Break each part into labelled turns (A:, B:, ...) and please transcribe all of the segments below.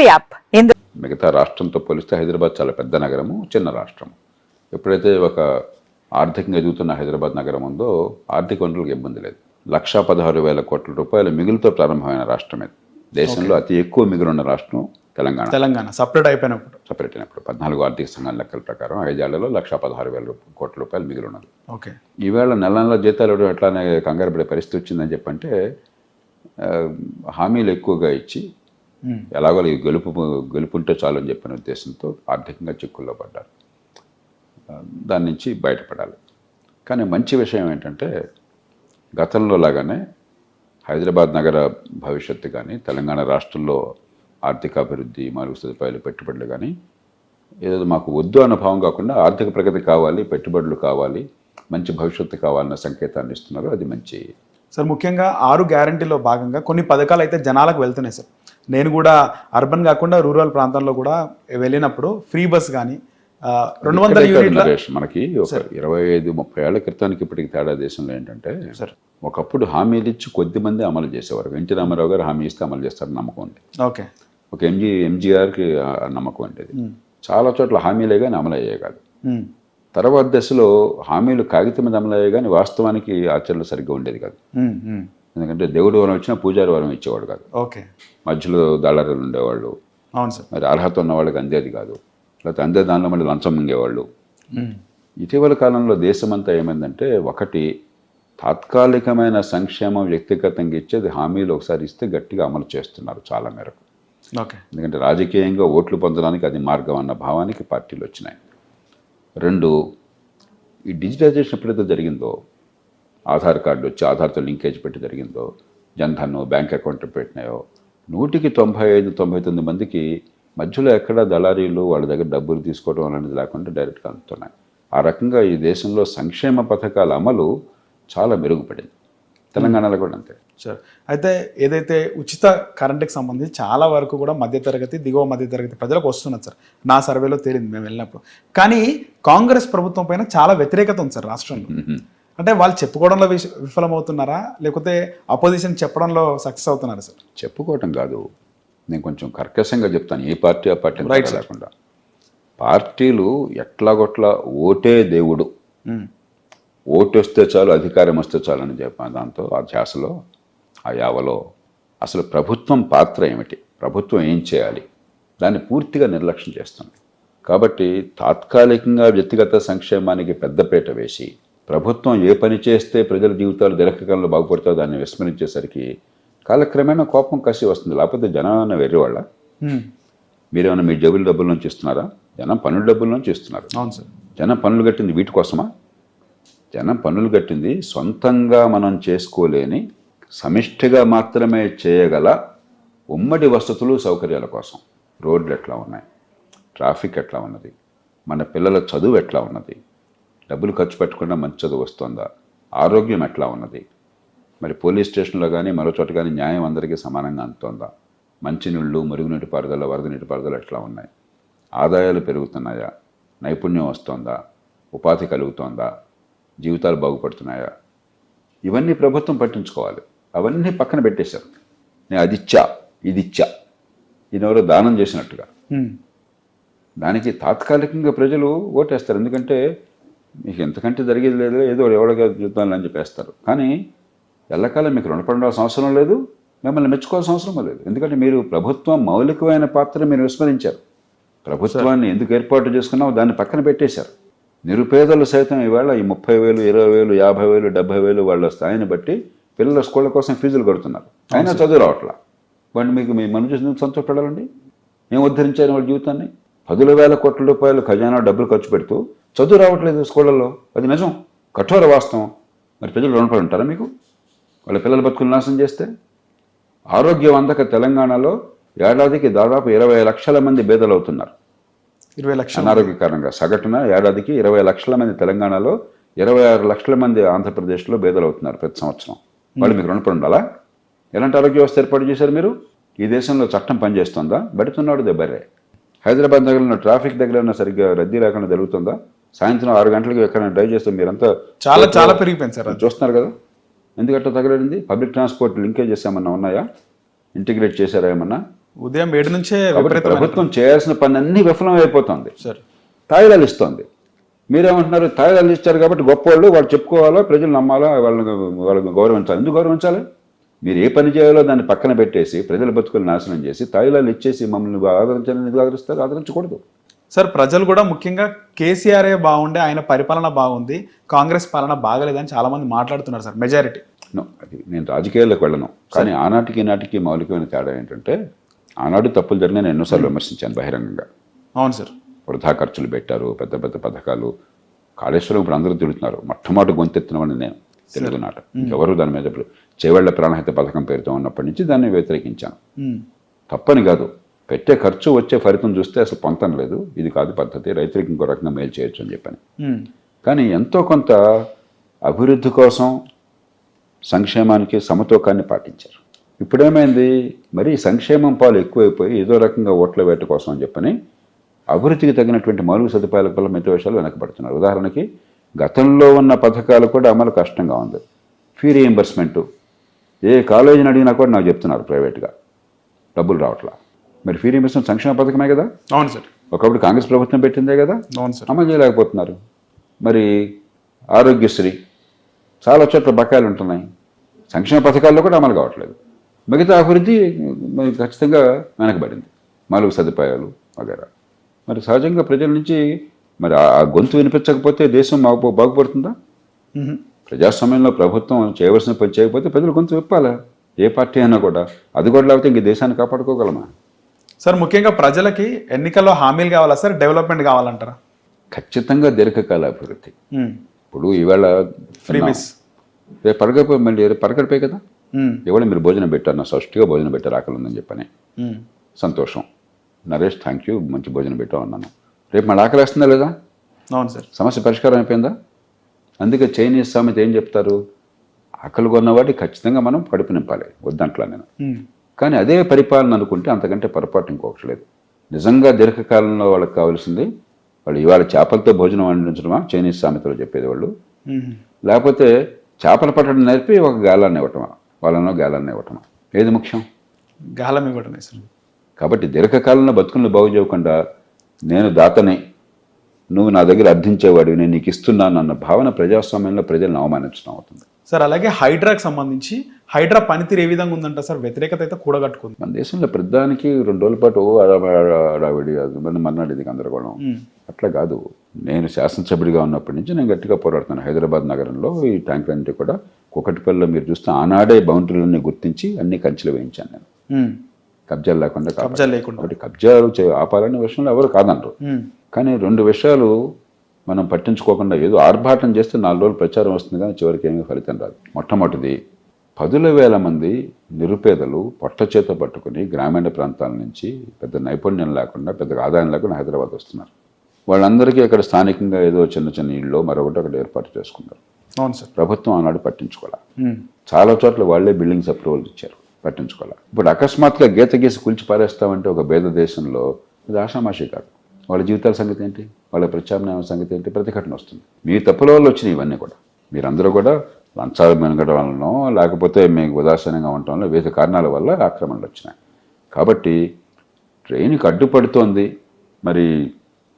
A: TV app
B: మిగతా రాష్ట్రంతో పోలిస్తే హైదరాబాద్ చాలా పెద్ద నగరము చిన్న రాష్ట్రం ఎప్పుడైతే ఒక ఆర్థికంగా ఎదుగుతున్న హైదరాబాద్ నగరం ఉందో ఆర్థిక వనరులకు ఇబ్బంది లేదు. లక్షా పదహారు వేల కోట్ల రూపాయల మిగులుతో ప్రారంభమైన రాష్ట్రం ఇది దేశంలో అతి ఎక్కువ మిగులున్న రాష్ట్రం తెలంగాణ.
C: తెలంగాణ. సపరేట్ అయిపోయినప్పుడు.
B: సపరేట్ అయినప్పుడు. పద్నాలుగు ఆర్థిక సంఘాల లెక్కల ప్రకారం ఐదేళ్ళలో లక్షా పదహారు వేల కోట్ల రూపాయలు మిగిలిన్నది.
C: ఓకే.
B: ఈవేళ నెల నెల జీతాలు ఎట్లానే కంగారు పడే పరిస్థితి వచ్చిందని చెప్పంటే హామీలు ఎక్కువగా ఇచ్చి. ఎలాగో ఈ గెలుపు గెలుపుంటే చాలు అని చెప్పిన ఉద్దేశంతో ఆర్థికంగా చిక్కుల్లో పడ్డారు. దాని నుంచి బయటపడాలి. కానీ మంచి విషయం ఏంటంటే గతంలో లాగానే హైదరాబాద్ నగర భవిష్యత్తు కానీ తెలంగాణ రాష్ట్రంలో ఆర్థికాభివృద్ధి మరుగు సదుపాయాలు పెట్టుబడులు కానీ ఏదో మాకు వద్దు అన్న భావం కాకుండా ఆర్థిక ప్రగతి కావాలి పెట్టుబడులు కావాలి మంచి భవిష్యత్తు కావాలన్న సంకేతాన్ని ఇస్తున్నారు. అది మంచి
C: సార్ ముఖ్యంగా ఆరు గ్యారంటీలో భాగంగా కొన్ని పథకాలు అయితే జనాలకు వెళ్తున్నాయి సార్. నేను కూడా అర్బన్ కాకుండా రూరల్ ప్రాంతాల్లో కూడా వెళ్ళినప్పుడు ఫ్రీ బస్ కానీ రెండు వందల యూనిట్ల
B: మనకి ఒక ఇరవై ఐదు ముప్పై ఏళ్ళ క్రితానికి ఇప్పటికి తేడా దేశంలో ఏంటంటే
C: సార్.
B: ఒకప్పుడు హామీలు ఇచ్చి కొద్ది మంది అమలు చేసేవారు. ఎన్టీ రామారావు గారు హామీ ఇస్తే అమలు చేస్తారని నమ్మకం ఉంది.
C: ఓకే.
B: ఒక ఎంజీ ఎంజీఆర్కి నమ్మకం ఉండేది చాలా చోట్ల హామీలే కానీ అమలు అయ్యాయి కాదు. తర్వాత దశలో హామీలు కాగితం మీద అమలు అయ్యాయి కానీ వాస్తవానికి ఆచరణలు సరిగ్గా ఉండేది కాదు. ఎందుకంటే దేవుడు వరం ఇచ్చినా పూజారి వరం ఇచ్చేవాడు కాదు.
C: ఓకే.
B: మధ్యలో దళారులు ఉండేవాళ్ళు.
C: అవును సార్.
B: మరి అర్హత ఉన్న వాళ్ళకి అందేది కాదు. లేకపోతే అందే దానిలో మళ్ళీ లంచం మింగేవాళ్ళు. ఇటీవల కాలంలో దేశమంతా ఏమైందంటే ఒకటి తాత్కాలికమైన సంక్షేమం వ్యక్తిగతంగా ఇచ్చేది హామీలు ఒకసారి ఇస్తే గట్టిగా అమలు చేస్తున్నారు చాలా మేరకు.
C: ఓకే.
B: ఎందుకంటే రాజకీయంగా ఓట్లు పొందడానికి అది మార్గం అన్న భావానికి పార్టీలు వచ్చినాయి. రెండు ఈ డిజిటైజేషన్ ఎప్పుడైతే జరిగిందో ఆధార్ కార్డు వచ్చి ఆధార్తో లింకేజ్ పెట్టి జరిగిందో జన్ధన్ బ్యాంక్ అకౌంట్ పెట్టినాయో నూటికి తొంభై ఐదు తొంభై తొమ్మిది మందికి మధ్యలో ఎక్కడ దళారీలు వాళ్ళ దగ్గర డబ్బులు తీసుకోవడం అనేది లేకుండా డైరెక్ట్గా అందుతున్నాయి. ఆ రకంగా ఈ దేశంలో సంక్షేమ పథకాల అమలు చాలా మెరుగుపడింది. తెలంగాణలో కూడా అంతే.
C: సార్ అయితే ఏదైతే ఉచిత కరెంట్కి సంబంధించి చాలా వరకు కూడా మధ్యతరగతి దిగువ మధ్యతరగతి ప్రజలకు వస్తున్నది సార్. నా సర్వేలో తేలింది మేము వెళ్ళినప్పుడు. కానీ కాంగ్రెస్ ప్రభుత్వం పైన చాలా వ్యతిరేకత ఉంది సార్ రాష్ట్రంలో. అంటే వాళ్ళు చెప్పుకోవడంలో విఫలమవుతున్నారా? లేకపోతే అపోజిషన్ చెప్పడంలో సక్సెస్ అవుతున్నారా సార్?
B: చెప్పుకోవటం కాదు. నేను కొంచెం కర్కశంగా చెప్తాను. ఏ పార్టీ ఆ పార్టీ
C: sir.
B: లేకుండా పార్టీలు ఎట్లాగొట్లా ఓటే దేవుడు.
C: ఉమ్.
B: ఓటు వస్తే చాలు అధికారం వస్తే చాలు అని చెప్పాను దాంతో ఆ ధ్యాసలో ఆ యావలో అసలు ప్రభుత్వం పాత్ర ఏమిటి? ప్రభుత్వం ఏం చేయాలి? దాన్ని పూర్తిగా నిర్లక్ష్యం చేస్తుంది. కాబట్టి తాత్కాలికంగా వ్యక్తిగత సంక్షేమానికి పెద్దపీట వేసి ప్రభుత్వం ఏ పని చేస్తే ప్రజల జీవితాలు దీర్ఘకాలంలో బాగుపడుతుందో దాన్ని విస్మరించేసరికి కాలక్రమేణా కోపం కసి వస్తుంది. లేకపోతే జనాన్ని వెర్రివాళ్ళ. మీరేమైనా మీ జేబుల డబ్బుల నుంచి ఇస్తున్నారా? జనం పన్నుల డబ్బుల నుంచి ఇస్తున్నారు.
C: అవును సార్.
B: జనం పన్నులు కట్టింది వీటి కోసమా? జనం పన్నులు కట్టింది సొంతంగా మనం చేసుకోలేని సమిష్టిగా మాత్రమే చేయగల ఉమ్మడి వసతులు సౌకర్యాల కోసం. రోడ్లు ఎట్లా ఉన్నాయి? ట్రాఫిక్ ఎట్లా ఉన్నది? మన పిల్లల చదువు ఎట్లా ఉన్నది? డబ్బులు ఖర్చు పెట్టకుండా మంచి చదువు వస్తుందా? ఆరోగ్యం ఎట్లా ఉన్నది? మరి పోలీస్ స్టేషన్లో కానీ మరో చోట కానీ న్యాయం అందరికీ సమానంగా అందుతోందా? మంచినీళ్ళు మురుగునీటి పారుదల వరద నీటి పారుదల ఎట్లా ఉన్నాయి? ఆదాయాలు పెరుగుతున్నాయా? నైపుణ్యం వస్తోందా? ఉపాధి కలుగుతోందా? జీవితాలు బాగుపడుతున్నాయా? ఇవన్నీ ప్రభుత్వం పట్టించుకోవాలి. అవన్నీ పక్కన పెట్టేశారు. నేను అది ఇచ్చా ఇది ఇచ్చా ఈయనెవరో దానం చేసినట్టుగా. దానికి తాత్కాలికంగా ప్రజలు ఓటేస్తారు. ఎందుకంటే మీకు ఎంతకంటే జరిగేది లేదు ఏదో ఎవరిగా చూద్దాం అని చెప్పేస్తారు. కానీ ఎల్లకాలం మీకు రుణపడాల్సిన అవసరం లేదు మిమ్మల్ని మెచ్చుకోవాల్సిన అవసరం లేదు. ఎందుకంటే మీరు ప్రభుత్వం మౌలికమైన పాత్ర మీరు విస్మరించారు. ప్రభుత్వాన్ని ఎందుకు ఏర్పాటు చేసుకున్నామో దాన్ని పక్కన పెట్టేశారు. నిరుపేదలు సైతం ఈవేళ ఈ ముప్పై వేలు ఇరవై వేలు యాభై వేలు డెబ్బై వేలు వాళ్ళ స్థాయిని బట్టి పిల్లల స్కూళ్ళ కోసం ఫీజులు కడుతున్నారు. అయినా చదువు రావట్లా వాడిని మీకు మీ మనం చూసి సంతోషపడాలండి? ఏం ఉద్ధరించారు వాళ్ళ జీవితాన్ని? పదుల వేల కోట్ల రూపాయలు ఖజానా డబ్బులు ఖర్చు పెడుతూ చదువు రావట్లేదు స్కూళ్ళల్లో. అది నిజం. కఠోర వాస్తవం. మరి ప్రజలు రుణపడి ఉంటారా మీకు? వాళ్ళ పిల్లల బతుకులు నాశనం చేస్తే? ఆరోగ్యం అందక తెలంగాణలో ఏడాదికి దాదాపు ఇరవై లక్షల మంది బేదలు అవుతున్నారు.
C: ఇరవై లక్షలు
B: అనారోగ్య కారణంగా సగటున ఏడాదికి ఇరవై లక్షల మంది తెలంగాణలో ఇరవై ఆరు లక్షల మంది ఆంధ్రప్రదేశ్లో బేదలు అవుతున్నారు ప్రతి సంవత్సరం. వాళ్ళు మీకు రుణపడి ఉండాలా? ఎలాంటి ఆరోగ్య వ్యవస్థ ఏర్పాటు చేశారు మీరు? ఈ దేశంలో చట్టం పనిచేస్తుందా? బడుతున్నాడు దెబ్బరే హైదరాబాద్ నగరంలో ట్రాఫిక్ దగ్గర ఉన్న సరిగ్గా రద్దీ లేకుండా జరుగుతుందా? సాయంత్రం ఆరు గంటలకు ఎక్కడైనా డ్రైవ్ చేస్తే మీరంతా
C: చాలా చాలా పెరిగిపోయింది సార్.
B: చూస్తున్నారు కదా? ఎందుకంటే తగలడింది? పబ్లిక్ ట్రాన్స్పోర్ట్ లింకేజెస్ ఏమన్నా ఉన్నాయా? ఇంటిగ్రేట్ చేశారా ఏమన్నా?
C: ఉదయం ఏడు నుంచే
B: ప్రభుత్వం చేయాల్సిన పని అన్ని విఫలం అయిపోతుంది
C: సార్.
B: తాయిలాలు ఇస్తోంది. మీరేమంటున్నారు? తాయిలాలు ఇచ్చారు కాబట్టి గొప్పవాళ్ళు వాళ్ళు చెప్పుకోవాలా? ప్రజలు నమ్మాలా? వాళ్ళని వాళ్ళని గౌరవించాలి? ఎందుకు గౌరవించాలి? మీరు ఏ పని చేయాలో దాన్ని పక్కన పెట్టేసి ప్రజల బతుకులు నాశనం చేసి తాయిలాలు ఇచ్చేసి మమ్మల్ని ఆదరించాలని ఎందుకు ఆదరిస్తారు ఆదరించకూడదు.
C: సార్ ప్రజలు కూడా ముఖ్యంగా కేసీఆర్ఏ బాగుండే ఆయన పరిపాలన బాగుంది కాంగ్రెస్ పాలన బాగలేదని చాలా మంది మాట్లాడుతున్నారు సార్ మెజారిటీ.
B: అది నేను రాజకీయాల్లోకి వెళ్ళను. కానీ ఆనాటికి ఈనాటికి మౌలికమైన తేడా ఏంటంటే ఆనాడు తప్పులు జరిగిన నేను ఎన్నోసార్లు విమర్శించాను బహిరంగంగా.
C: అవును సార్.
B: వృధా ఖర్చులు పెట్టారు పెద్ద పెద్ద పథకాలు కాళేశ్వరం ఇప్పుడు అందరూ తిడుతున్నారు. మొట్టమొదటి గొంతెత్తినవని నేను తెలుగునాట ఎవరు దాని మీద ఇప్పుడు చేవళ్ళ ప్రాణహిత పథకం పేరుతో ఉన్నప్పటి నుంచి దాన్ని వ్యతిరేకించాను. తప్పని కాదు. పెట్టే ఖర్చు వచ్చే ఫలితం చూస్తే అసలు పొంతం లేదు. ఇది కాదు పద్ధతి. రైతులకు ఇంకో రకంగా మేలు చేయొచ్చు అని చెప్పాను. కానీ ఎంతో కొంత అభివృద్ధి కోసం సంక్షేమానికి సమతూకాన్ని పాటించారు. ఇప్పుడేమైంది? మరి సంక్షేమం పాలు ఎక్కువైపోయి ఏదో రకంగా ఓట్ల వేట కోసం అని చెప్పని అభివృద్ధికి తగినటువంటి మౌలిక సదుపాయాల వల్ల మిగతా విషయాలు వెనకబడుతున్నారు. ఉదాహరణకి గతంలో ఉన్న పథకాలు కూడా అమలు కష్టంగా ఉంది. ఫీ రీఎంబర్స్మెంటు ఏ కాలేజీని అడిగినా కూడా నాకు చెప్తున్నారు ప్రైవేట్గా. డబ్బులు రావట్లా. మరి ఫీ రీఎంబర్స్మెంట్ సంక్షేమ పథకమే కదా?
C: అవును సార్.
B: ఒకప్పుడు కాంగ్రెస్ ప్రభుత్వం పెట్టిందే కదా?
C: అవును సార్.
B: అమలు చేయలేకపోతున్నారు. మరి ఆరోగ్యశ్రీ చాలా చోట్ల బకాయిలు ఉంటున్నాయి. సంక్షేమ పథకాల్లో కూడా అమలు కావట్లేదు. మిగతా అభివృద్ధి ఖచ్చితంగా వెనకబడింది. మౌలిక సదుపాయాలు వగేరా. మరి సహజంగా ప్రజల నుంచి మరి ఆ గొంతు వినిపించకపోతే దేశం బాగు బాగుపడుతుందా. ప్రజాస్వామ్యంలో ప్రభుత్వం చేయవలసిన పని చేయకపోతే ప్రజలు గొంతు విప్పాలా? ఏ పార్టీ అయినా కూడా. అది కూడా లేకపోతే ఇంక దేశాన్ని కాపాడుకోగలమా?
C: సార్ ముఖ్యంగా ప్రజలకి ఎన్నికల్లో హామీలు కావాలా సార్? డెవలప్మెంట్ కావాలంటారా?
B: ఖచ్చితంగా దీర్ఘకాల అభివృద్ధి. ఇప్పుడు ఈవేళ
C: ఫ్రీ మిస్.
B: రేపు పరగడిపోయి మళ్ళీ రేపు పరగడిపోయి కదా. ఇవాళ మీరు భోజనం పెట్టారు నా సృష్టిగా భోజనం పెట్టారు ఆకలి ఉందని చెప్పని. సంతోషం. నరేష్ థ్యాంక్ యూ మంచి భోజనం పెట్టావు అన్నాను. రేపు మళ్ళీ ఆకలి వేస్తుందా లేదా?
C: అవును సార్.
B: సమస్య పరిష్కారం అయిపోయిందా? అందుకే చైనీస్ సామెత ఏం చెప్తారు? ఆకలి కొన్నవాడికి ఖచ్చితంగా మనం కడుపు నింపాలి వద్దంట్లా నేను. కానీ అదే పరిపాలన అనుకుంటే అంతకంటే పొరపాటు ఇంకొకటి లేదు. నిజంగా దీర్ఘకాలంలో వాళ్ళకి కావాల్సింది వాళ్ళు ఇవాళ చేపలతో భోజనం వండించడమా? చైనీస్ సామెతలో చెప్పేది వాళ్ళు. లేకపోతే చేపలు పట్టడం నేర్పి ఒక గాలాన్ని ఇవ్వటమా? వాళ్ళనో గాలాన్ని ఇవ్వటమా? ఏది ముఖ్యం?
C: గాలం ఇవ్వడమే సార్.
B: కాబట్టి దీర్ఘకాలంలో బతుకులను బాగు చేయకుండా నేను దాతని నువ్వు నా దగ్గర అర్థించేవాడు నేను నీకు ఇస్తున్నాను అన్న భావన ప్రజాస్వామ్యంలో ప్రజలను అవమానించడం అవుతుంది
C: సార్ అలాగే హైడ్రాకి సంబంధించి హైడ్రా పనితీరు ఏ విధంగా ఉందంట సార్ వ్యతిరేకత అయితే కూడగట్టుకుంది
B: మన దేశంలో ప్రధానికి రెండు రోజుల పాటు అడావిడి మన మన్నాడు ఇది గందరగోళం. అట్లా కాదు నేను శాసనసభ్యుడిగా ఉన్నప్పటి నుంచి నేను గట్టిగా పోరాడుతాను హైదరాబాద్ నగరంలో ఈ ట్యాంకులన్నీ కూడా కుకటిపల్లిలో మీరు చూస్తే ఆనాడే బౌండరీలన్నీ గుర్తించి అన్ని కంచెలు వేయించాను నేను. కబ్జాలు లేకుండా కాపాడాను.
C: కబ్జా లేకుండా
B: కాబట్టి కబ్జాలు ఆపాలనే విషయంలో ఎవరు కాదనరు
C: ఉమ్.
B: కానీ రెండు విషయాలు మనం పట్టించుకోకుండా ఏదో ఆర్భాటం చేస్తే నాలుగు రోజులు ప్రచారం వస్తుంది కానీ చివరికి ఏమీ ఫలితం రాదు. మొట్టమొదటిది పదుల వేల మంది నిరుపేదలు పొట్ట చేత పట్టుకుని గ్రామీణ ప్రాంతాల నుంచి పెద్ద నైపుణ్యం లేకుండా పెద్ద ఆదాయం లేకుండా హైదరాబాద్ వస్తున్నారు. వాళ్ళందరికీ అక్కడ స్థానికంగా ఏదో చిన్న చిన్న ఇళ్ళు మరొకటి అక్కడ ఏర్పాటు చేసుకున్నారు.
C: అవును సార్.
B: ప్రభుత్వం ఆనాడు పట్టించుకోవాలి. చాలా చోట్ల వాళ్ళే బిల్డింగ్స్ అప్రూవల్ ఇచ్చారు. పట్టించుకోవాలి ఇప్పుడు అకస్మాత్తుగా గీత గీసి కూల్చి పారేస్తామంటే ఒక భేద దేశంలో ఇది ఆషామాషి కాదు. వాళ్ళ జీవితాల సంగతి ఏంటి? వాళ్ళ ప్రత్యామ్నాయం సంగతి ఏంటి? ప్రతిఘటన వస్తుంది. మీ తప్పుల వల్ల వచ్చినాయి ఇవన్నీ కూడా. మీరందరూ కూడా లంచాలు మెనగడం వలనో లేకపోతే మీకు ఉదాసీనంగా ఉండటం వల్ల వివిధ కారణాల వల్ల ఆక్రమణలు వచ్చినాయి. కాబట్టి ట్రైన్కి అడ్డుపడుతోంది. మరి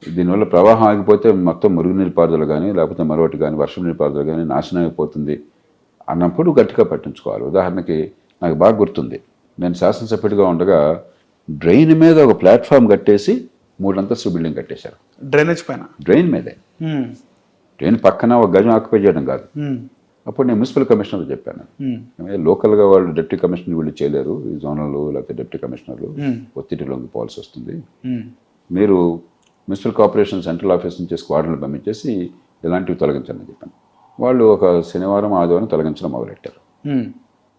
B: దీనివల్ల ప్రవాహం ఆగిపోతే మొత్తం మురుగునీరు పారుదల కానీ లేకపోతే మరొకటి కానీ వర్షం నీరు పారుదల కానీ నాశనం అయిపోతుంది అన్నప్పుడు గట్టిగా పట్టించుకోవాలి. ఉదాహరణకి నాకు బాగా గుర్తుంది. నేను శాసనసభ్యుడిగా ఉండగా డ్రైన్ మీద ఒక ప్లాట్ఫామ్ కట్టేసి మూడంతస్తు బిల్డింగ్ కట్టేశారు
C: డ్రైనేజ్ పైన
B: డ్రైన్ మీదే. డ్రైన్ పక్కన ఒక గజం ఆక్యుపై చేయడం కాదు. అప్పుడు నేను మున్సిపల్ కమిషనర్ చెప్పాను లోకల్గా వాళ్ళు డిప్యూటీ కమిషనర్ వీళ్ళు చేయలేరు ఈ జోనల్ లేకపోతే డిప్యూటీ కమిషనర్లు. ఒత్తిడి లొంగిపోవాల్సి వస్తుంది. మీరు మున్సిపల్ కార్పొరేషన్ సెంట్రల్ ఆఫీస్ నుంచి స్క్వాడ్లను పంపించేసి ఇలాంటివి తొలగించండి అని చెప్పాను వాళ్ళు ఒక శనివారం ఆదివారం తొలగించడం మొదలెట్టారు.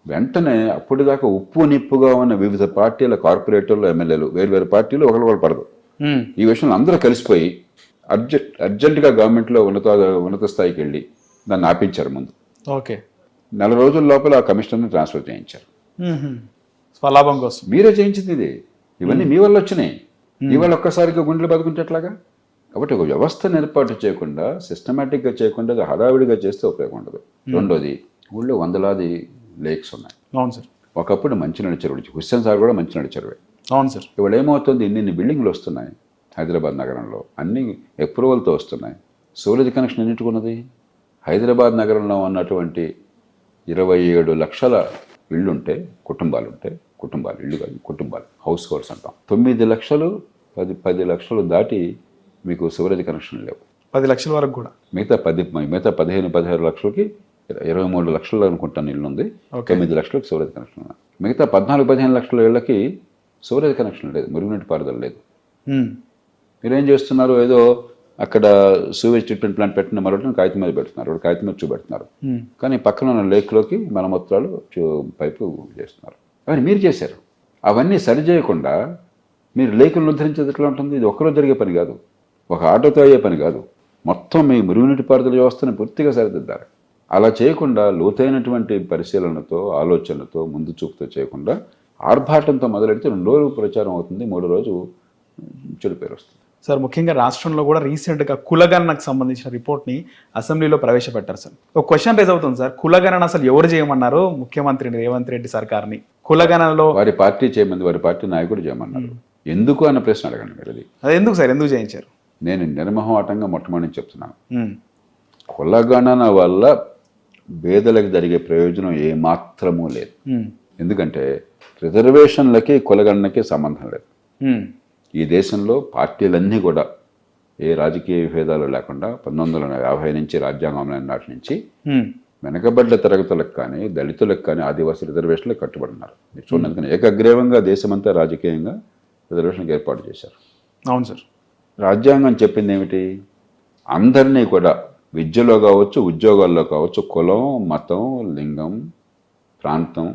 B: వెంటనే అప్పటిదాకా ఉప్పు నిప్పుగా ఉన్న వివిధ పార్టీల కార్పొరేటర్లు ఎమ్మెల్యేలు వేరు వేరు పార్టీలు ఒకరు ఒకరు పడదు. ఈ విషయంలో అందరూ కలిసిపోయి అర్జెంట్ అర్జెంటుగా గవర్నమెంట్లో ఉన్నత ఉన్నత స్థాయికి వెళ్ళి దాన్ని ఆపించారు ముందు.
C: ఓకే.
B: నెల రోజుల లోపల ఆ కమిషనర్ని ట్రాన్స్ఫర్ చేయించారు.
C: స్వలాభం కోసం.
B: మీరే చేయించింది ఇది. ఇవన్నీ మీ వల్ల వచ్చినాయి. ఇవాళ ఒక్కసారిగా గుండెలు బతుకుంటే ఎట్లాగా? కాబట్టి ఒక వ్యవస్థను ఏర్పాటు చేయకుండా సిస్టమేటిక్గా చేయకుండా హడావిడిగా చేస్తే ఉపయోగం ఉండదు. రెండోది ఊళ్ళో వందలాది లేక్స్ ఉన్నాయి.
C: అవును సార్.
B: ఒకప్పుడు మంచినీళ్ళ చెరువులు హుస్సేన్ సార్ కూడా మంచినీళ్ళ చెరువే.
C: అవును సార్.
B: ఇవాళ ఏమవుతుంది? ఇన్ని ఇన్ని బిల్డింగ్లు వస్తున్నాయి హైదరాబాద్ నగరంలో. అన్ని అప్రూవల్తో వస్తున్నాయి. సోలజ్ కనెక్షన్ ఎన్నిటికున్నది? హైదరాబాద్ నగరంలో ఉన్నటువంటి ఇరవై ఏడు లక్షల ఇళ్ళుంటే కుటుంబాలు ఉంటే కుటుంబాలు ఇళ్ళు కాదు కుటుంబాలు హౌస్ హోల్డ్స్ అంటాం. తొమ్మిది లక్షలు పది పది లక్షలు దాటి మీకు సివరేజ్ కనెక్షన్ లేవు.
C: పది లక్షల వరకు కూడా.
B: మిగతా పది మిగతా పదిహేను పదిహేను లక్షలకి ఇరవై మూడు లక్షలు అనుకుంటాను ఇల్లు ఉంది. తొమ్మిది లక్షలకు సూర్యజ్ కనెక్షన్ ఉంది. మిగతా పద్నాలుగు పదిహేను లక్షల ఇళ్ళకి సూర్యజ్ కనెక్షన్ లేదు మురుగునీటి పారుదల లేదు. మీరేం చేస్తున్నారు? ఏదో అక్కడ సూవేజ్ ట్రీట్మెంట్ ప్లాంట్ పెట్టిన మరొకటి కాగితం మీద పెడుతున్నారు ఒకటి కాగితం మీద చూపెడుతున్నారు. కానీ పక్కన ఉన్న లేక్లోకి మలమూత్రాలు పైపు చేస్తున్నారు. అవన్నీ మీరు చేశారు. అవన్నీ సరి చేయకుండా మీరు లేకులను ఉద్ధరించేది ఎట్లా ఉంటుంది? ఇది ఒక్కరో జరిగే పని కాదు. ఒక ఆటోతో అయ్యే పని కాదు. మొత్తం మీ మురుగునీటి పారుదల వ్యవస్థను పూర్తిగా సరిదిద్దారు. అలా చేయకుండా లోతైనటువంటి పరిశీలనతో ఆలోచనతో ముందు చూపుతో చేయకుండా ఆర్భాటంతో మొదలెడితే రెండో రోజు ప్రచారం అవుతుంది మూడో రోజు చెడు పేరు వస్తుంది.
C: సార్ ముఖ్యంగా రాష్ట్రంలో కూడా రీసెంట్గా కులగణనకు సంబంధించిన రిపోర్ట్ని అసెంబ్లీలో ప్రవేశపెట్టారు సార్. ఒక క్వశ్చన్ రేజ్ అవుతుంది సార్. కులగణన అసలు ఎవరు చేయమన్నారు? ముఖ్యమంత్రి రేవంత్ రెడ్డి సర్కార్ని. కులగణనలో
B: వారి పార్టీ చేయమంది వారి పార్టీ నాయకుడు చేయమన్నారు. ఎందుకు అన్న ప్రశ్న అడగండి మీరు అది.
C: అది ఎందుకు సార్? ఎందుకు చేయించారు?
B: నేను నిర్మోహమాటంగా మొట్టమొదటి చెప్తున్నాను. కులగణన వల్ల పేదలకు జరిగే ప్రయోజనం ఏమాత్రమూ లేదు. ఎందుకంటే రిజర్వేషన్లకి కులగణనకి సంబంధం లేదు. ఈ దేశంలో పార్టీలన్నీ కూడా ఏ రాజకీయ విభేదాలు లేకుండా పంతొమ్మిది వందల యాభై నుంచి రాజ్యాంగం నాటి నుంచి. వెనకబడ్డ తరగతులకు కానీ దళితులకు కానీ ఆదివాసీ రిజర్వేషన్లకు కట్టుబడి ఉన్నారు మీరు చూడండి అందుకని ఏకగ్రీవంగా దేశమంతా రాజకీయంగా రిజర్వేషన్కి ఏర్పాటు చేశారు.
C: అవును సార్.
B: రాజ్యాంగం చెప్పింది ఏమిటి? అందరినీ కూడా విద్యలో కావచ్చు ఉద్యోగాల్లో కావచ్చు కులం మతం లింగం ప్రాంతం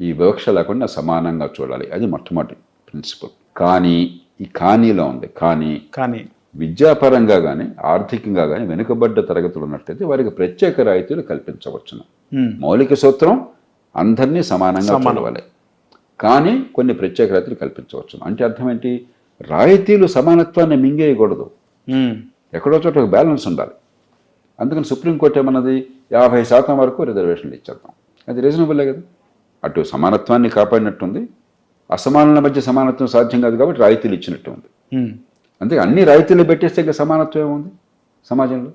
B: ఈ వివక్ష లేకుండా సమానంగా చూడాలి. అది మొట్టమొదటి ప్రిన్సిపల్ కానీ ఈ కానీలో ఉంది. కానీ
C: కానీ
B: విద్యాపరంగా కానీ ఆర్థికంగా కానీ వెనుకబడ్డ తరగతులు ఉన్నట్లయితే వారికి ప్రత్యేక రాయితీలు కల్పించవచ్చును. మౌలిక సూత్రం అందరినీ సమానంగా
C: సమానం.
B: చూడవాలి. కానీ కొన్ని ప్రత్యేక రాయితీలు కల్పించవచ్చును. అంటే అర్థం ఏంటి? రాయితీలు సమానత్వాన్ని మింగేయకూడదు. ఎక్కడో చోట ఒక బ్యాలెన్స్ ఉండాలి. అందుకని సుప్రీంకోర్టు ఏమన్నది? యాభై శాతం వరకు రిజర్వేషన్లు ఇచ్చేద్దాం. అది రీజనబుల్లే కదా. అటు సమానత్వాన్ని కాపాడినట్టుంది అసమానుల మధ్య సమానత్వం సాధ్యం కాదు కాబట్టి రాయితీలు ఇచ్చినట్టు ఉంది. అంతే అన్ని రాయితీలు పెట్టేస్తే ఇంకా సమానత్వం ఏముంది సమాజంలో?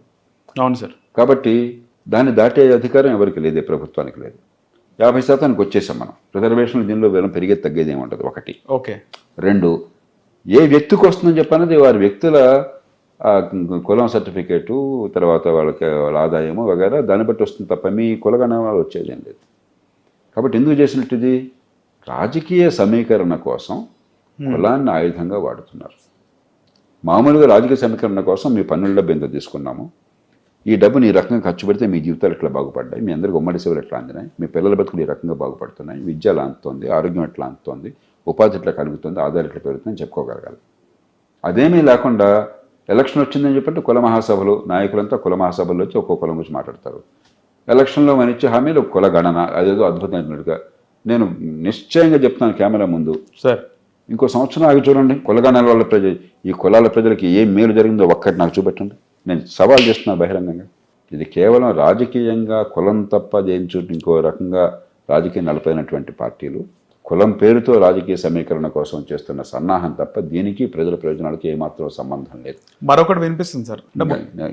C: అవును సార్.
B: కాబట్టి దాన్ని దాటే అధికారం ఎవరికి లేదు ప్రభుత్వానికి లేదు. యాభై శాతానికి వచ్చేసాం మనం. రిజర్వేషన్లు దీనిలో వేలం పెరిగే తగ్గేది ఏమి ఉండదు ఒకటి.
C: ఓకే.
B: రెండు ఏ వ్యక్తికి వస్తుందని చెప్పన్నది వారి వ్యక్తుల కులం సర్టిఫికేటు తర్వాత వాళ్ళకి వాళ్ళ ఆదాయము వగేరా దాన్ని బట్టి వస్తుంది తప్ప మీ కులగణాలు వచ్చేది ఏం లేదు. కాబట్టి ఎందుకు చేసినట్టు ఇది రాజకీయ సమీకరణ కోసం కులాన్ని ఆయుధంగా వాడుతున్నారు. మామూలుగా రాజకీయ సమీకరణ కోసం మీ పన్నుల డబ్బు ఎంత తీసుకున్నాము? ఈ డబ్బుని ఈ రకంగా ఖర్చు పెడితే మీ జీవితాలు ఎట్లా బాగుపడ్డాయి? మీ అందరికి ఉమ్మడి సేవలు ఎట్లా అందినాయి? మీ పిల్లల బతుకులు ఈ రకంగా బాగుపడుతున్నాయి? విద్య ఎలా అందుతోంది? ఆరోగ్యం ఎట్లా అందుతోంది? ఉపాధి ఎట్లా కలుగుతుంది? ఆదాయం ఎట్లా పెరుగుతుందని చెప్పుకోగలగాలి. అదేమీ లేకుండా ఎలక్షన్ వచ్చిందని చెప్పంటే కుల మహాసభలు నాయకులంతా కుల మహాసభల్లో వచ్చి ఒక్కో కులం గురించి మాట్లాడతారు. ఎలక్షన్లో మన ఇచ్చే హామీలు కుల గణన అదేదో అద్భుతమైనట్టుగా నేను నిశ్చయంగా చెప్తాను కెమెరా ముందు.
C: సార్.
B: ఇంకో సంవత్సరం ఆగి చూడండి కులగణాల వల్ల ప్రజ ఈ కులాల ప్రజలకి ఏం మేలు జరిగిందో ఒక్కటి నాకు చూపెట్టండి. నేను సవాల్ చేస్తున్నా బహిరంగంగా. ఇది కేవలం రాజకీయంగా కులం తప్ప దేని చోటు ఇంకో రకంగా రాజకీయం నడిపోయినటువంటి పార్టీలు. కులం పేరుతో రాజకీయ సమీకరణ కోసం చేస్తున్న సన్నాహం తప్ప దీనికి ప్రజల ప్రయోజనాలకి ఏమాత్రం సంబంధం లేదు.
C: మరొకటి వినిపిస్తుంది సార్.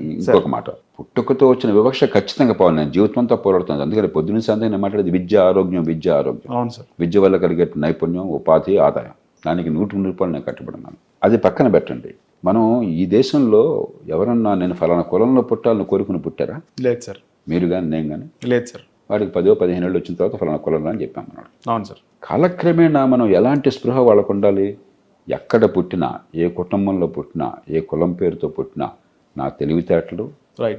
B: ఇంకొక మాట. పుట్టుకతో వచ్చిన వివక్ష ఖచ్చితంగా పోవాలి. నేను జీవితంతో పోరాడుతుంది అందుకని పొద్దున్న సాయంత్రం నేను మాట్లాడేది విద్య ఆరోగ్యం విద్య ఆరోగ్యం.
C: అవును సార్.
B: విద్య వల్ల కలిగే నైపుణ్యం ఉపాధి ఆదాయం. దానికి నూటి నూరు రూపాయలు నేను కట్టుబడినాను. అది పక్కన పెట్టండి. మనం ఈ దేశంలో ఎవరన్నా నేను ఫలానా కులంలో పుట్టాలని కోరుకుని పుట్టారా?
C: లేదు సార్.
B: మీరు కానీ నేను కానీ
C: లేదు సార్.
B: వాడికి పదో పదిహేను ఏళ్ళు వచ్చిన తర్వాత ఫలానా కులంలో అని చెప్పాం అన్నాడు
C: అవును సార్.
B: కాలక్రమేణా మనం ఎలాంటి స్పృహ వాళ్ళకు ఉండాలి? ఎక్కడ పుట్టినా ఏ కుటుంబంలో పుట్టినా ఏ కులం పేరుతో పుట్టినా నా తెలివితేటలు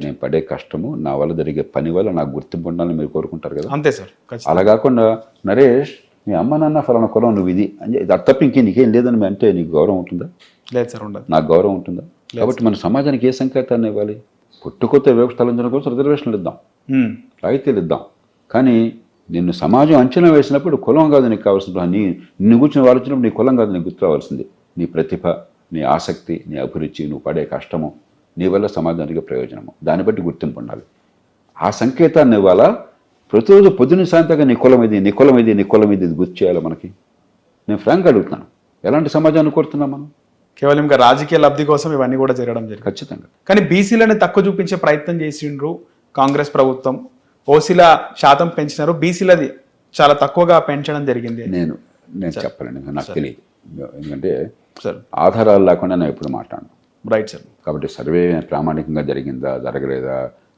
B: నేను పడే కష్టము నా వల్ల జరిగే పని వల్ల నాకు గుర్తింపు ఉండాలని మీరు కోరుకుంటారు కదా?
C: అంతే సార్
B: అలా కాకుండా నరేష్ మీ అమ్మ నాన్న ఫలానా కులం నువ్వు ఇది అని తప్ప ఇంకేం నీకేం లేదని అంటే నీకు గౌరవం ఉంటుందా?
C: లేదు సార్ ఉండదు.
B: నాకు గౌరవం ఉంటుందా? కాబట్టి మన సమాజానికి ఏ సంకేతాన్ని ఇవ్వాలి? పుట్టుకొత్త వివక్ష తలంచడం కోసం రిజర్వేషన్లు ఇద్దాం. రాయితీలు ఇద్దాం. కానీ నిన్ను సమాజం అంచనా వేసినప్పుడు కులం కాదు నీకు కావాల్సిన నీ నిన్ను కూర్చొని వారించినప్పుడు నీ కులం కాదు నీకు గుర్తు రావాల్సింది నీ ప్రతిభ నీ ఆసక్తి నీ అభిరుచి నువ్వు పడే కష్టము నీ వల్ల సమాజానికి ప్రయోజనము. దాన్ని బట్టి గుర్తింపు ఉండాలి. ఆ సంకేతాన్ని ఇవ్వాలా. ప్రతిరోజు పొద్దున్న సాయంత్రంగా నీ కులం ఇది నీ కులం ఇది నీ కులం ఇది ఇది గుర్తు చేయాలి మనకి? నేను ఫ్రాంక్ అడుగుతున్నాను. ఎలాంటి సమాజాన్ని కోరుతున్నాం మనం?
C: కేవలం ఇంకా రాజకీయ లబ్ధి కోసం ఇవన్నీ కూడా జరగడం జరిగింది.
B: ఖచ్చితంగా.
C: కానీ బీసీలను తక్కువ చూపించే ప్రయత్నం చేసిండ్రు కాంగ్రెస్ ప్రభుత్వం. ఓసీల శాతం పెంచినారు బీసీలది చాలా తక్కువగా పెంచడం జరిగింది.
B: నేను నేను చెప్పలేను నాకు తెలియదు ఎందుకంటే
C: సార్.
B: ఆధారాలు లేకుండా నేను ఎప్పుడు మాట్లాడను.
C: Right sir.
B: కాబట్టి సర్వే ప్రామాణికంగా జరిగిందా జరగలేదా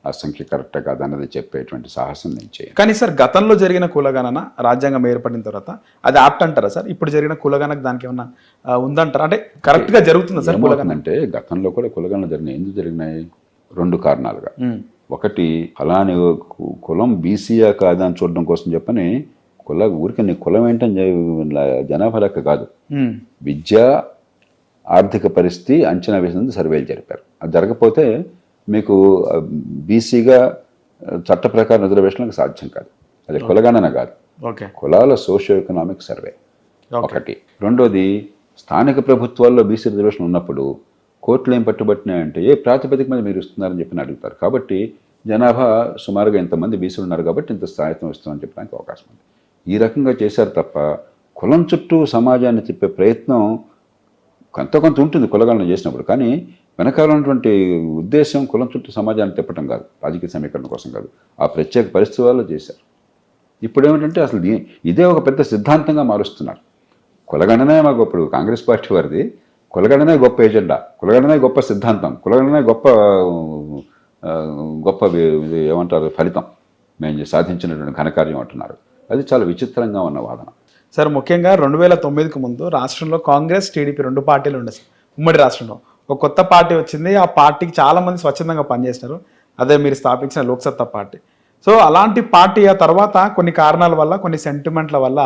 B: ఆ సంఖ్య కరెక్టా కాదా అన్నది చెప్పేటువంటి సాహసం నేను చేయను.
C: కానీ సార్ గతంలో జరిగిన కులగణన రాజ్యాంగం ఏర్పడిన తర్వాత అది ఆప్ట్ అంటారా సార్? ఇప్పుడు జరిగిన కులగణకు దానికి ఏమన్నా ఉందంటారా? అంటే కరెక్ట్గా జరుగుతుందా సార్ కులగణన?
B: ఏమవుతుందంటే గతంలో కూడా కులగణలు జరిగినాయి. ఎందుకు జరిగినాయి? రెండు కారణాలుగా. ఒకటి ఫలాని కు- కులం బీసీయా కాదా అని చూడడం కోసం చెప్పని కుల ఊరికి నీ కులం ఏంటని జనాభా లెక్క కాదు. విద్య ఆర్థిక పరిస్థితి అంచనా వేసినందుకు సర్వేలు జరిపారు. అది జరగకపోతే మీకు బీసీగా చట్ట ప్రకారం రిజర్వేషన్లకు సాధ్యం కాదు. అది కులగణన కాదు.
C: ఓకే.
B: కులాల సోషియో ఎకనామిక్ సర్వే ఒకటి. రెండోది స్థానిక ప్రభుత్వాల్లో బీసీ రిజర్వేషన్ ఉన్నప్పుడు కోర్టులు ఏం పట్టుబట్టినాయంటే ఏ ప్రాతిపదిక మీద మీరు ఇస్తున్నారని చెప్పి అడుగుతారు. కాబట్టి జనాభా సుమారుగా ఇంతమంది బీసీలు ఉన్నారు కాబట్టి ఇంత స్థాయిత్వం ఇస్తుందని చెప్పడానికి అవకాశం ఉంది. ఈ రకంగా చేశారు తప్ప కులం చుట్టూ సమాజాన్ని తిప్పే ప్రయత్నం కొంత కొంత ఉంటుంది కులగణన చేసినప్పుడు. కానీ వెనకాల ఉన్నటువంటి ఉద్దేశం కులం చుట్టూ సమాజాన్ని తిప్పటం కాదు రాజకీయ సమీకరణ కోసం కాదు. ఆ ప్రత్యేక పరిస్థితి వల్ల చేశారు. ఇప్పుడు ఏమిటంటే అసలు ఇదే ఒక పెద్ద సిద్ధాంతంగా మారుస్తున్నారు. కులగణనే మాకు ఇప్పుడు కాంగ్రెస్ పార్టీ వారిది. కులగణనే గొప్ప ఎజెండా కులగణనే గొప్ప సిద్ధాంతం కులగణనే గొప్ప గొప్ప ఏమంటారు ఫలితం. మేము సాధించినటువంటి ఘనకార్యం అంటున్నారు. అది చాలా విచిత్రంగా ఉన్న వాదన.
C: సార్ ముఖ్యంగా రెండు వేల తొమ్మిదికి ముందు రాష్ట్రంలో కాంగ్రెస్ టీడీపీ రెండు పార్టీలు ఉండే సార్. ఉమ్మడి రాష్ట్రంలో ఒక కొత్త పార్టీ వచ్చింది. ఆ పార్టీకి చాలామంది స్వచ్ఛందంగా పనిచేసినారు. అదే మీరు స్థాపించిన లోక్సత్తా పార్టీ. సో అలాంటి పార్టీ ఆ తర్వాత కొన్ని కారణాల వల్ల కొన్ని సెంటిమెంట్ల వల్ల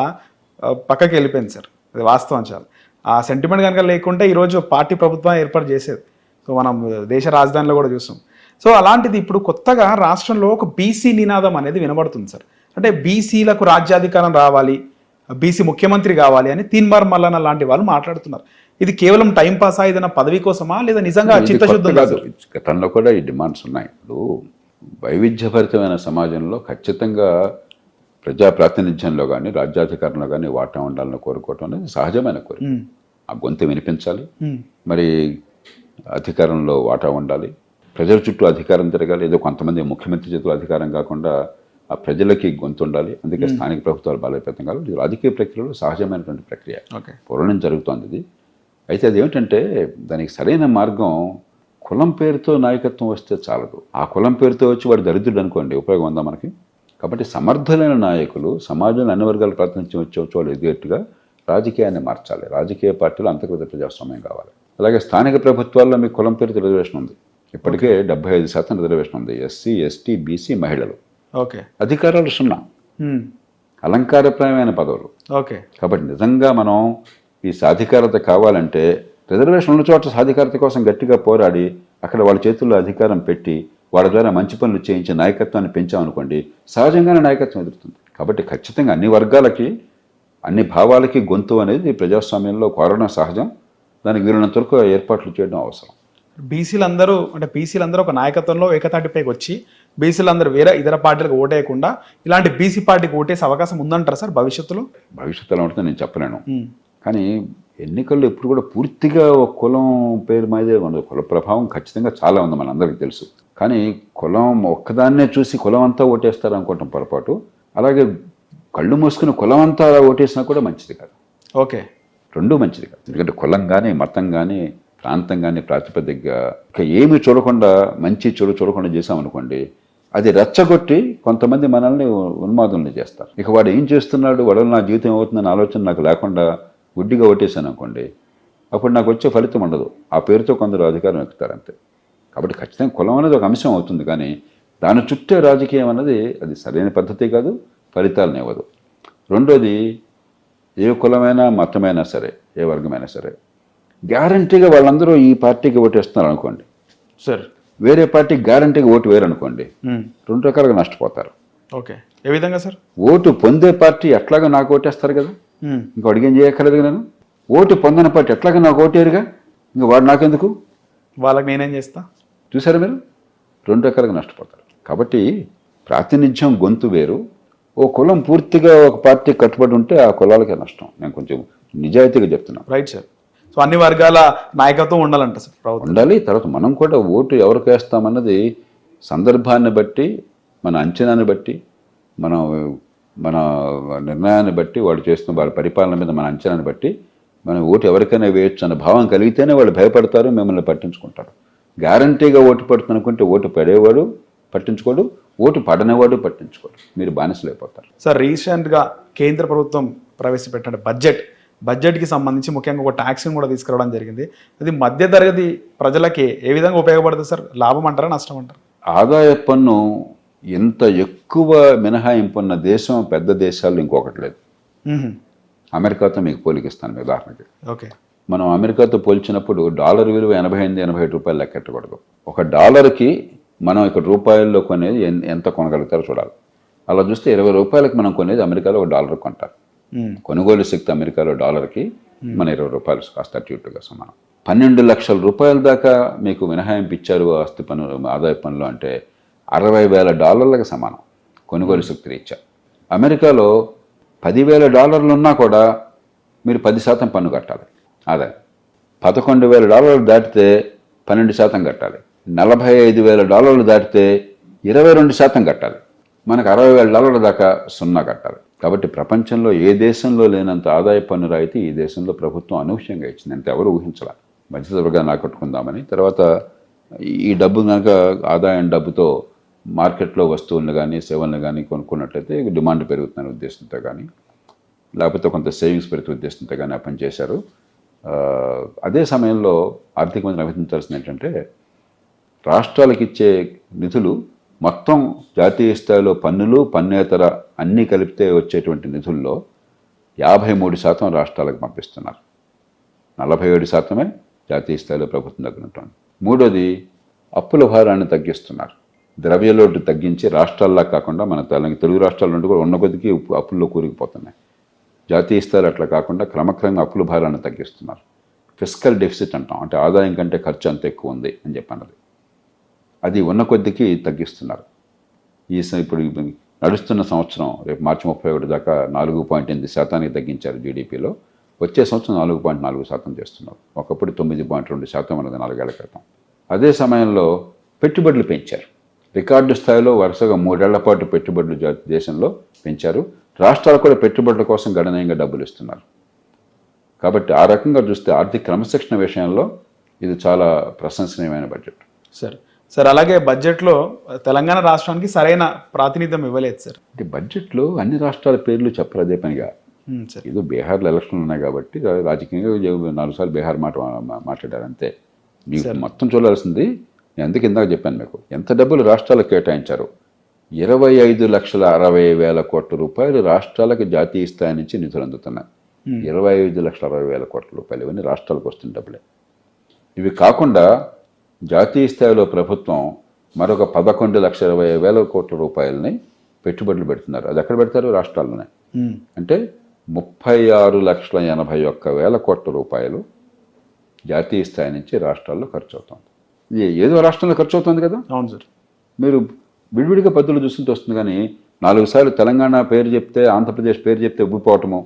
C: పక్కకి వెళ్ళిపోయింది సార్. అది వాస్తవం చాలా. ఆ సెంటిమెంట్ కనుక లేకుంటే ఈరోజు పార్టీ ప్రభుత్వం ఏర్పాటు చేసేది. సో మనం దేశ రాజధానిలో కూడా చూస్తాం సో అలాంటిది ఇప్పుడు కొత్తగా రాష్ట్రంలో ఒక బీసీ నినాదం అనేది వినబడుతుంది సార్. అంటే బీసీలకు రాజ్యాధికారం రావాలి బీసీ ముఖ్యమంత్రి కావాలి అని తీన్మార్ మల్లన్న లాంటి వాళ్ళు మాట్లాడుతున్నారు. ఇది కేవలం టైం పాస్ ఏదైనా పదవి కోసమా లేదా నిజంగా చిత్తశుద్ధం
B: కాదు? గతంలో కూడా ఈ డిమాండ్స్ ఉన్నాయి. ఇప్పుడు వైవిధ్యభరితమైన సమాజంలో ఖచ్చితంగా ప్రజా ప్రాతినిధ్యంలో కానీ రాజ్యాధికారంలో కానీ వాటా ఉండాలని కోరుకోవటం అనేది సహజమైన కోరిక. ఆ గొంతు వినిపించాలి. మరి అధికారంలో వాటా ఉండాలి. ప్రజల చుట్టూ అధికారం జరగాలి. ఏదో కొంతమంది ముఖ్యమంత్రి చేతులు అధికారం కాకుండా ఆ ప్రజలకి గొంతు ఉండాలి. అందుకే స్థానిక ప్రభుత్వాలు బలోపేతం కావాలి. ఇది రాజకీయ ప్రక్రియలో సహజమైనటువంటి ప్రక్రియ. పూర్వం జరుగుతోంది ఇది. అయితే అది ఏమిటంటే దానికి సరైన మార్గం కులం పేరుతో నాయకత్వం వస్తే చాలదు. ఆ కులం పేరుతో వచ్చి వాడు దరిద్రుడు అనుకోండి ఉపయోగం ఉందా మనకి? కాబట్టి సమర్థులైన నాయకులు సమాజంలో అన్ని వర్గాల ప్రాతినిధ్యం వచ్చే వాళ్ళు ఎదిగేట్టుగా రాజకీయాన్ని మార్చాలి. రాజకీయ పార్టీలు అంతర్గత ప్రజాస్వామ్యం కావాలి. అలాగే స్థానిక ప్రభుత్వాల్లో మీకు కులం పేరుతో రిజర్వేషన్ ఉంది. ఇప్పటికే డెబ్బై ఐదు శాతం రిజర్వేషన్ ఉంది. ఎస్సీ ఎస్టీ బీసీ మహిళలు.
C: ఓకే.
B: అధికారాలు సున్నా. అలంకారప్రాయమైన పదవులు.
C: ఓకే.
B: కాబట్టి నిజంగా మనం ఈ సాధికారత కావాలంటే రిజర్వేషన్ ఉన్న చోట సాధికారత కోసం గట్టిగా పోరాడి అక్కడ వాళ్ళ చేతుల్లో అధికారం పెట్టి వాళ్ళ ద్వారా మంచి పనులు చేయించి నాయకత్వాన్ని పెంచామనుకోండి సహజంగానే నాయకత్వం ఎదురుతుంది. కాబట్టి ఖచ్చితంగా అన్ని వర్గాలకి అన్ని భావాలకి గొంతు అనేది ప్రజాస్వామ్యంలో కోరడం సహజం. దానికి వీలున్నంత వరకు ఏర్పాట్లు చేయడం అవసరం.
C: బీసీలు అందరూ అంటే బీసీలు అందరూ ఒక నాయకత్వంలో ఏకతాటిపైకి వచ్చి బీసీలు అందరూ వేరే ఇతర పార్టీలకు ఓటేయకుండా ఇలాంటి బీసీ పార్టీకి ఓటేసే అవకాశం ఉందంటారా సార్ భవిష్యత్తులో?
B: భవిష్యత్తులో ఎలా ఉంటుందో నేను చెప్పలేను. కానీ ఎన్నికల్లో ఇప్పుడు కూడా పూర్తిగా ఒక కులం పేరు మీదే ఉండదు. కుల ప్రభావం ఖచ్చితంగా చాలా ఉంది మనందరికీ తెలుసు. కానీ కులం ఒక్కదాన్నే చూసి కులం అంతా ఓటేస్తారు అనుకోవటం పొరపాటు. అలాగే కళ్ళు మూసుకుని కులం అంతా ఓటేసినా కూడా మంచిది కాదు.
C: ఓకే.
B: రెండూ మంచిది కాదు. ఎందుకంటే కులం కానీ మతం కానీ ప్రాంతం కానీ ప్రాతిపదికగా ఇక ఏమి చూడకుండా మంచి చెడు చూడకుండా చేసామనుకోండి అది రెచ్చగొట్టి కొంతమంది మనల్ని ఉన్మాదుల్ని చేస్తారు. ఇక వాడు ఏం చేస్తున్నాడు? వాడు నా జీవితం అవుతుందన్న ఆలోచన నాకు లేకుండా గుడ్డిగా ఓటేసాను అనుకోండి అప్పుడు నాకు వచ్చే ఫలితం ఉండదు. ఆ పేరుతో కొందరు అధికారం ఎక్కుతారు అంతే. కాబట్టి ఖచ్చితంగా కులం అనేది ఒక అంశం అవుతుంది కానీ దాని చుట్టే రాజకీయం అన్నది అది సరైన పద్ధతి కాదు ఫలితాలను ఇవ్వదు. రెండోది ఏ కులమైనా మతమైనా సరే ఏ వర్గమైనా సరే గ్యారంటీగా వాళ్ళందరూ ఈ పార్టీకి ఓటేస్తున్నారు అనుకోండి.
C: సార్.
B: వేరే పార్టీకి గ్యారంటీగా ఓటు వేరు అనుకోండి. రెండు రకాలుగా నష్టపోతారు.
C: ఓకే. ఏ విధంగా సార్?
B: ఓటు పొందే పార్టీ ఎట్లాగా నాకు ఓటేస్తారు కదా. ఇంకా అడిగేం చేయక్కర్లేదు నేను ఓటు పొందని పార్టీ ఎట్లాగా నాకు ఓటేరుగా? ఇంకా వాడు నాకెందుకు?
C: వాళ్ళకి నేనేం చేస్తా?
B: చూసారా మీరు? రెండు రకాలుగా నష్టపోతారు. కాబట్టి ప్రాతినిధ్యం గొంతు వేరు. ఓ కులం పూర్తిగా ఒక పార్టీ కట్టుబడి ఉంటే ఆ కులాలకే నష్టం. నేను కొంచెం నిజాయితీగా చెప్తున్నాం.
C: రైట్ సార్ సో అన్ని వర్గాల నాయకత్వం ఉండాలంట సార్
B: ఉండాలి. తర్వాత మనం కూడా ఓటు ఎవరికి వేస్తామన్నది సందర్భాన్ని బట్టి మన అంచనాన్ని బట్టి మన మన నిర్ణయాన్ని బట్టి వాళ్ళు చేస్తున్న వాళ్ళ పరిపాలన మీద మన అంచనాన్ని బట్టి మనం ఓటు ఎవరికైనా వేయొచ్చు అన్న భావం కలిగితేనే వాళ్ళు భయపడతారు మిమ్మల్ని పట్టించుకుంటారు. గ్యారంటీగా ఓటు పడుతుంది అనుకుంటే ఓటు పడేవాడు పట్టించుకోడు ఓటు పడనేవాడు పట్టించుకోడు. మీరు బానిసలైపోతారు.
C: సార్ రీసెంట్గా కేంద్ర ప్రభుత్వం ప్రవేశపెట్టిన బడ్జెట్ బడ్జెట్కి సంబంధించి ముఖ్యంగా ఒక ట్యాక్స్ని కూడా తీసుకురావడం జరిగింది. అది మధ్యతరగతి ప్రజలకి ఏ విధంగా ఉపయోగపడుతుంది సార్? లాభం అంటారా నష్టం అంటారా?
B: ఆదాయ పన్ను ఎంత ఎక్కువ మినహాయింపు ఉన్న దేశం పెద్ద దేశాల్లో ఇంకొకటి లేదు. అమెరికాతో మీకు పోలికిస్తాను మీ ఉదాహరణకి.
C: ఓకే.
B: మనం అమెరికాతో పోల్చినప్పుడు డాలర్ విలువ ఎనభై ఎనిమిది ఎనభై ఐదు రూపాయలు లెక్కెట్టకూడదు. ఒక డాలర్కి మనం ఇక్కడ రూపాయల్లో కొనేది ఎంత కొనగలుగుతారో చూడాలి. అలా చూస్తే ఇరవై రూపాయలకు మనం కొనేది అమెరికాలో ఒక డాలర్ కొంటారు. కొనుగోలు శక్తి అమెరికాలో డాలర్కి మన ఇరవై రూపాయలు కాస్త అటు ఇటుగా సమానం. పన్నెండు లక్షల రూపాయల దాకా మీకు మినహాయింపు ఇచ్చారు ఆస్తి పన్ను ఆదాయ పన్నులు అంటే అరవై వేల డాలర్లకు సమానం కొనుగోలు శక్తిరీత్యా. అమెరికాలో పదివేల డాలర్లు ఉన్నా కూడా మీరు పది శాతం పన్ను కట్టాలి. ఆదాయం పదకొండు వేల డాలర్లు దాటితే పన్నెండు శాతం కట్టాలి. నలభై ఐదు వేల డాలర్లు దాటితే ఇరవై రెండు శాతం కట్టాలి. మనకు అరవై వేల డాలర్ల దాకా సున్నా కట్టాలి. కాబట్టి ప్రపంచంలో ఏ దేశంలో లేనంత ఆదాయ పన్ను రాయితీ ఈ దేశంలో ప్రభుత్వం అనూహ్యంగా ఇచ్చింది. అంటే ఎవరు ఊహించాల. మధ్యతరగా కట్టుకుందామని తర్వాత ఈ డబ్బు కనుక ఆదాయం డబ్బుతో మార్కెట్లో వస్తువులను కానీ సేవలను కానీ కొనుక్కున్నట్లయితే డిమాండ్ పెరుగుతున్న ఉద్దేశంతో కానీ లేకపోతే కొంత సేవింగ్స్ పెరుగుతున్న ఉద్దేశంతో కానీ ఆ పని చేశారు. అదే సమయంలో ఆర్థిక మంత్రి అభినందించాల్సింది ఏంటంటే రాష్ట్రాలకు ఇచ్చే నిధులు మొత్తం జాతీయ స్థాయిలో పన్నులు పన్నేతర అన్నీ కలిపితే వచ్చేటువంటి నిధుల్లో యాభై మూడు శాతం రాష్ట్రాలకు పంపిస్తున్నారు. నలభై ఏడు శాతమే జాతీయ స్థాయిలో ప్రభుత్వం దగ్గర ఉంటుంది. మూడోది అప్పుల భారాన్ని తగ్గిస్తున్నారు. ద్రవ్యలోటు తగ్గించి రాష్ట్రాల్లా కాకుండా మన తెలంగాణ తెలుగు రాష్ట్రాల నుండి కూడా ఉన్న కొద్దికి అప్పుల్లో కూరికిపోతున్నాయి జాతీయ స్థాయిలో అట్లా కాకుండా క్రమక్రమంగా అప్పుల భారాన్ని తగ్గిస్తున్నారు. ఫిజికల్ డెఫిసిట్ అంటాం అంటే ఆదాయం కంటే ఖర్చు అంత ఎక్కువ ఉంది అని చెప్పన్నది. అది ఉన్న కొద్దికి తగ్గిస్తున్నారు. ఈ ఇప్పుడు నడుస్తున్న సంవత్సరం రేపు మార్చి ముప్పై ఒకటి దాకా నాలుగు పాయింట్ ఎనిమిది శాతానికి తగ్గించారు జీడిపిలో. వచ్చే సంవత్సరం నాలుగు పాయింట్ నాలుగు శాతం చేస్తున్నారు. ఒకప్పుడు తొమ్మిది పాయింట్ రెండు శాతం ఉన్నది నాలుగేళ్ళ క్రితం. అదే సమయంలో పెట్టుబడులు పెంచారు. రికార్డు స్థాయిలో వరుసగా మూడేళ్ళ పాటు పెట్టుబడులు దేశంలో పెంచారు. రాష్ట్రాలు కూడా పెట్టుబడుల కోసం గణనీయంగా డబ్బులు ఇస్తున్నారు. కాబట్టి ఆ రకంగా చూస్తే ఆర్థిక క్రమశిక్షణ విషయంలో ఇది చాలా ప్రశంసనీయమైన బడ్జెట్.
C: సార్ సార్ అలాగే బడ్జెట్లో తెలంగాణ రాష్ట్రానికి సరైన ప్రాతినిధ్యం ఇవ్వలేదు సార్.
B: అంటే బడ్జెట్లో అన్ని రాష్ట్రాల పేర్లు చెప్పరు అదే పనిగా. ఏదో బీహార్లో ఎలక్షన్లు ఉన్నాయి కాబట్టి రాజకీయంగా నాలుగు సార్లు బీహార్ మాట మాట్లాడారు అంతే. మీకు మొత్తం చూడాల్సింది నేను అందుకు ఇందాక చెప్పాను మీకు ఎంత డబ్బులు రాష్ట్రాలకు కేటాయించారు? ఇరవై ఐదు లక్షల అరవై వేల కోట్ల రూపాయలు రాష్ట్రాలకు జాతీయ స్థాయి నుంచి నిధులు అందుతున్నాయి. ఇరవై ఐదు లక్షల అరవై వేల కోట్ల రూపాయలు ఇవన్నీ రాష్ట్రాలకు వస్తున్న డబ్బులే. ఇవి కాకుండా జాతీయ స్థాయిలో ప్రభుత్వం మరొక పదకొండు లక్షల ఇరవై వేల కోట్ల రూపాయలని పెట్టుబడులు పెడుతున్నారు. అది ఎక్కడ పెడతారు? రాష్ట్రాల్లోనే. అంటే ముప్పై ఆరు లక్షల ఎనభై ఒక్క వేల కోట్ల రూపాయలు జాతీయ స్థాయి నుంచి రాష్ట్రాల్లో ఖర్చు అవుతుంది. ఏదో రాష్ట్రంలో ఖర్చు అవుతుంది కదా?
C: అవును సార్.
B: మీరు విడివిడిగా పద్ధతులు చూస్తుంటే వస్తుంది కానీ నాలుగు సార్లు తెలంగాణ పేరు చెప్తే ఆంధ్రప్రదేశ్ పేరు చెప్తే ఉబ్బిపోవటము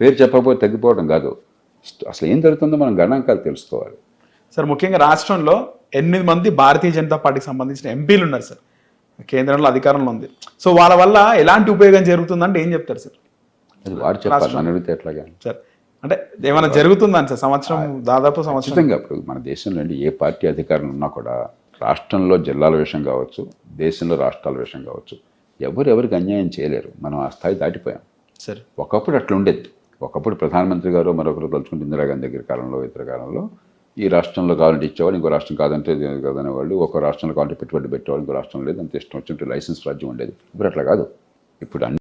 B: పేరు చెప్పకపోతే తగ్గిపోవడం కాదు. అసలు ఏం జరుగుతుందో మనం గణాంకాలు తెలుసుకోవాలి.
C: సార్ ముఖ్యంగా రాష్ట్రంలో ఎనిమిది మంది భారతీయ జనతా పార్టీకి సంబంధించిన ఎంపీలు ఉన్నారు సార్. కేంద్రంలో అధికారంలో ఉంది. సో వాళ్ళ వల్ల ఎలాంటి ఉపయోగం జరుగుతుందంటే ఏం చెప్తారు సార్?
B: అది వారు చెప్పాలి నన్ను అడిగితే ఎట్లాగా
C: సార్ అంటే ఏమైనా జరుగుతుందని సార్? సంవత్సరం దాదాపు సంవత్సరం.
B: ఇప్పుడు మన దేశంలో ఏ పార్టీ అధికారంలో ఉన్నా కూడా రాష్ట్రంలో జిల్లాల విషయం కావచ్చు దేశంలో రాష్ట్రాల విషయం కావచ్చు ఎవరు ఎవరికి అన్యాయం చేయలేరు. మనం ఆ స్థాయి దాటిపోయాం.
C: సార్.
B: ఒకప్పుడు అట్లా ఉండేది. ఒకప్పుడు ప్రధానమంత్రి గారు మరొకరు తలుచుకుంటే ఇందిరాగాంధీ దగ్గర కాలంలో ఇతర కాలంలో ఈ రాష్ట్రంలో కావాలంటే ఇచ్చేవాళ్ళు ఇంకో రాష్ట్రం కాదంటే కాదనే వాళ్ళు ఒక రాష్ట్రంలో కావాలంటే పెట్టుబడి పెట్టేవాళ్ళు ఇంకో రాష్ట్రం లేదు అంత ఇష్టం వచ్చినట్టు లైసెన్స్ రాజ్యం ఉండేది. ఇప్పుడు అట్లా కాదు. ఇప్పుడు అన్ని